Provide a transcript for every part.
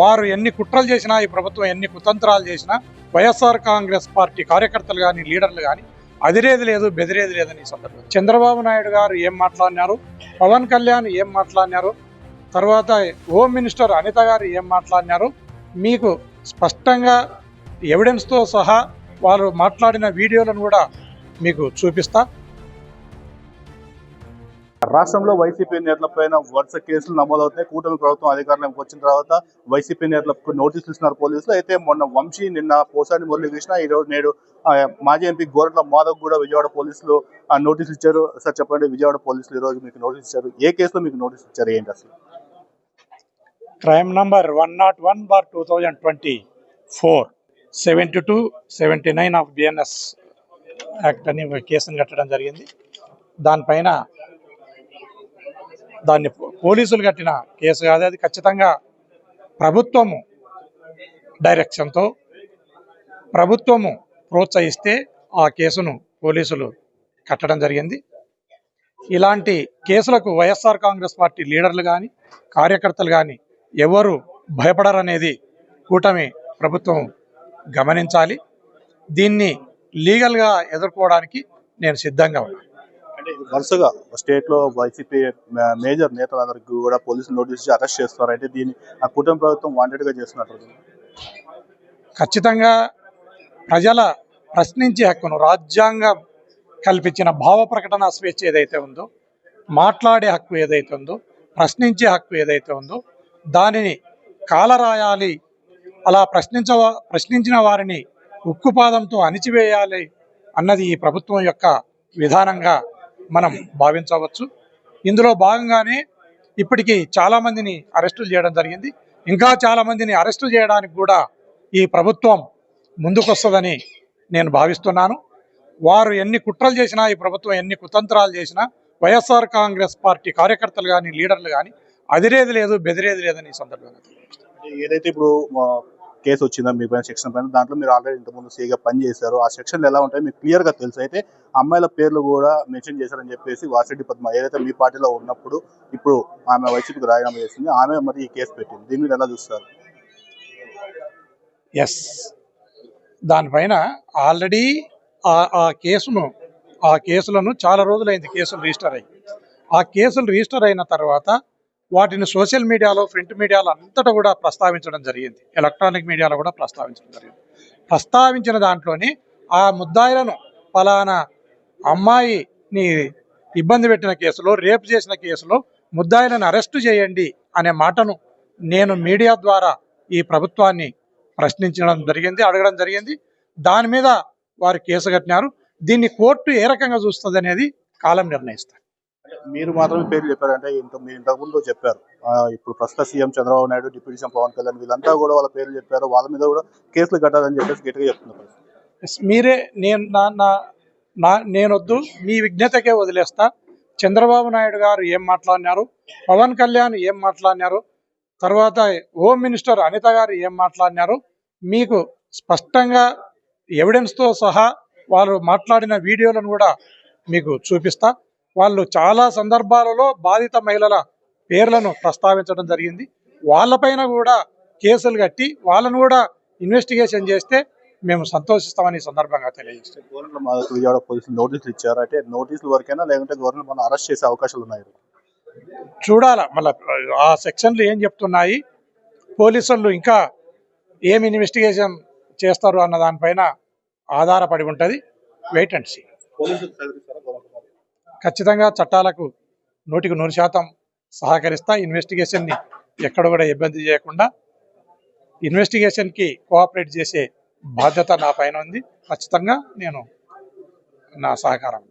వారు ఎన్ని కుట్రలు చేసినా ఈ ప్రభుత్వం ఎన్ని కుతంత్రాలు చేసినా వైఎస్ఆర్ కాంగ్రెస్ పార్టీ కార్యకర్తలు కానీ లీడర్లు కానీ అదిరేది లేదు బెదిరేది లేదని సందర్భం చంద్రబాబు నాయుడు గారు ఏం మాట్లాడినారు? పవన్ కళ్యాణ్ ఏం మాట్లాడినారు? తర్వాత హోమ్ మినిస్టర్ అనిత గారు ఏం మాట్లాడినారు? మీకు స్పష్టంగా ఎవిడెన్స్తో సహా వారు మాట్లాడిన వీడియోలను కూడా మీకు చూపిస్తా. రాష్ట్రంలో వైసీపీ నేతలపైన వరుస కేసులు నమోదవుతాయి కూటమి ప్రభుత్వం అధికారంలోకి వచ్చిన తర్వాత వైసీపీ నేతలకు నోటీసులు ఇస్తున్నారు పోలీసులు. అయితే మొన్న వంశీ నిన్న పోసాని మురళీకృష్ణ ఈరోజు నేడు మాజీ ఎంపీ గోరంట్ల మాధవ్ కూడా విజయవాడ పోలీసులు నోటీసులు ఇచ్చారు. సార్ చెప్పండి విజయవాడ పోలీసులు ఈ రోజు మీకు నోటీస్ ఇచ్చారు. ఏ కేసులో మీకు నోటీస్ ఇచ్చారు? ఏంటి అసలు? Crime number one not one bar two thousand twenty four seventy two seventy nine of BNS act అని కేసును కట్టడం జరిగింది. దానిపైన దాన్ని పోలీసులు కట్టిన కేసు కాదు అది ఖచ్చితంగా ప్రభుత్వము డైరెక్షన్తో ప్రభుత్వము ప్రోత్సహిస్తే ఆ కేసును పోలీసులు కట్టడం జరిగింది. ఇలాంటి కేసులకు వైఎస్ఆర్ కాంగ్రెస్ పార్టీ లీడర్లు కానీ కార్యకర్తలు కానీ ఎవరు భయపడరనేది కూటమి ప్రభుత్వం గమనించాలి. దీన్ని లీగల్గా ఎదుర్కోవడానికి నేను సిద్ధంగా ఉన్నాను. వరుసగా స్టేట్లో వైసీపీ మేజర్ నేతలందరికీ కూడా పోలీసులు నోటీస్ అరెస్ట్ చేస్తున్నారు. అయితే దీన్ని ఆ కుటుంబ ప్రభుత్వం వాంటెడ్గా చేస్తున్నట్టు ఖచ్చితంగా ప్రజల ప్రశ్నించే హక్కును రాజ్యాంగం కల్పించిన భావ ప్రకటన స్వేచ్ఛ ఏదైతే ఉందో మాట్లాడే హక్కు ఏదైతే ఉందో ప్రశ్నించే హక్కు ఏదైతే ఉందో దానిని కాలరాయాలి అలా ప్రశ్నించ ప్రశ్నించిన వారిని ఉక్కుపాదంతో అణిచివేయాలి అన్నది ఈ ప్రభుత్వం యొక్క విధానంగా మనం భావించవచ్చు. ఇందులో భాగంగానే ఇప్పటికీ చాలామందిని అరెస్టులు చేయడం జరిగింది. ఇంకా చాలామందిని అరెస్టు చేయడానికి కూడా ఈ ప్రభుత్వం ముందుకొస్తుందని నేను భావిస్తున్నాను. వారు ఎన్ని కుట్రలు చేసినా ఈ ప్రభుత్వం ఎన్ని కుతంత్రాలు చేసినా వైఎస్ఆర్ కాంగ్రెస్ పార్టీ కార్యకర్తలు కానీ లీడర్లు కానీ అదిరేది లేదు బెదిరేది లేదని ఈ సందర్భంగా ఏదైతే ఇప్పుడు కేసు వచ్చిందా మీ పైన సెక్షన్ పైన దాంట్లో మీరు ఆల్రెడీ ఇంతకుముందు సీగా పని చేశారు ఆ సెక్షన్లు ఎలా ఉంటాయి మీకు క్లియర్గా తెలుసు. అయితే అమ్మాయిల పేర్లు కూడా మెన్షన్ చేశారని చెప్పేసి వాసిరెడ్డి పద్మ ఏదైతే మీ పార్టీలో ఉన్నప్పుడు ఇప్పుడు ఆమె వైసీపీకి రాజీనామా చేసింది ఆమె మరి ఈ కేసు పెట్టింది. దీని మీద ఎలా చూస్తారు? ఎస్ దానిపైన ఆల్రెడీ ఆ ఆ కేసును ఆ కేసులను చాలా రోజులైంది కేసులు రిజిస్టర్ అయ్యి. ఆ కేసులు రిజిస్టర్ అయిన తర్వాత వాటిని సోషల్ మీడియాలో ప్రింట్ మీడియాలో అంతటా కూడా ప్రస్తావించడం జరిగింది. ఎలక్ట్రానిక్ మీడియాలో కూడా ప్రస్తావించడం జరిగింది. ప్రస్తావించిన దాంట్లోని ఆ ముద్దాయిలను ఫలానా అమ్మాయిని ఇబ్బంది పెట్టిన కేసులో రేపు చేసిన కేసులో ముద్దాయిలను అరెస్టు చేయండి అనే మాటను నేను మీడియా ద్వారా ఈ ప్రభుత్వాన్ని ప్రశ్నించడం జరిగింది అడగడం జరిగింది. దాని మీద వారు కేసు కట్టినారు. దీన్ని కోర్టు ఏ రకంగా చూస్తుంది అనేది కాలం నిర్ణయిస్తారు మీరు మాత్రమే పేర్లు చెప్పారంటే ఇంత మీరు ఇంతకుముందు చెప్పారు. ఇప్పుడు ప్రస్తుత CM Chandrababu Naidu deputy CM Pawan Kalyan వీళ్ళంతా కూడా వాళ్ళ పేర్లు చెప్పారు. వాళ్ళ మీద కూడా కేసులు కట్టాలని చెప్పేసి గట్టిగా చెప్తున్నారు. మీరే నేను నా నా నా నేనొద్దు. మీ విజ్ఞతకే వదిలేస్తా. చంద్రబాబు నాయుడు గారు ఏం మాట్లాడినారు? పవన్ కళ్యాణ్ ఏం మాట్లాడినారు? తర్వాత హోమ్ మినిస్టర్ అనిత గారు ఏం మాట్లాడినారు? మీకు స్పష్టంగా ఎవిడెన్స్తో సహా వారు మాట్లాడిన వీడియోలను కూడా మీకు చూపిస్తా. వాళ్ళు చాలా సందర్భాలలో బాధిత మహిళల పేర్లను ప్రస్తావించడం జరిగింది. వాళ్ళపైన కూడా కేసులు కట్టి వాళ్ళను కూడా ఇన్వెస్టిగేషన్ చేస్తే మేము సంతోషిస్తామని సందర్భంగా తెలియజేస్తాం గవర్నమెంట్ మాకు విజయవాడ పోలీసులు నోటీసులు ఇచ్చారు? అంటే నోటీసుల వరకైనా లేకుంటే గవర్నమెంట్ మనం అరెస్ట్ చేసే అవకాశాలు ఉన్నాయి. చూడాల మళ్ళీ ఆ సెక్షన్లు ఏం చెప్తున్నాయి? పోలీసులు ఇంకా ఏం ఇన్వెస్టిగేషన్ చేస్తారు అన్న దానిపైన ఆధారపడి ఉంటుంది. వెయిట్ అండ్ సీ పోలీసులు సహకరిస్తారా గవర్నమెంట్ వాళ్ళు? ఖచ్చితంగా చట్టాలకు నూటికి నూరు శాతం సహకరిస్తా. ఇన్వెస్టిగేషన్ని ఎక్కడ కూడా ఇబ్బంది చేయకుండా ఇన్వెస్టిగేషన్కి కోఆపరేట్ చేసే బాధ్యత నా పైన ఉంది. ఖచ్చితంగా నేను నా సహకారం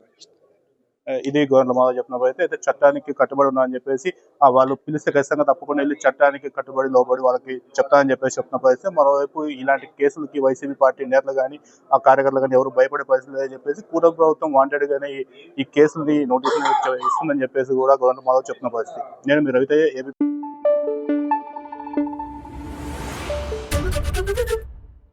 ఇది గవర్నమెంట్ మాధవ్ చెప్పినప్పుడు అయితే అయితే చట్టానికి కట్టుబడి ఉన్నా అని చెప్పేసి ఆ వాళ్ళు పిలిస్తే ఖచ్చితంగా తప్పకుండా వెళ్ళి చట్టానికి కట్టుబడి లోబడి వాళ్ళకి చెప్తానని చెప్పేసి చెప్పినప్పుడు అయితే మరోవైపు ఇలాంటి కేసులకి వైసీపీ పార్టీ నేతలు కానీ ఆ కార్యకర్తలు కానీ ఎవరు భయపడే పరిస్థితి లేదని చెప్పేసి కూటమి ప్రభుత్వం వాంటెడ్ గానే ఈ- ఈ కేసుల్ని నోటీసులు ఇస్తుందని చెప్పేసి కూడా గవర్నమెంట్ మాధవ్ చెప్పిన పరిస్థితి. నేను మీరు రవితయ్య ఏబీ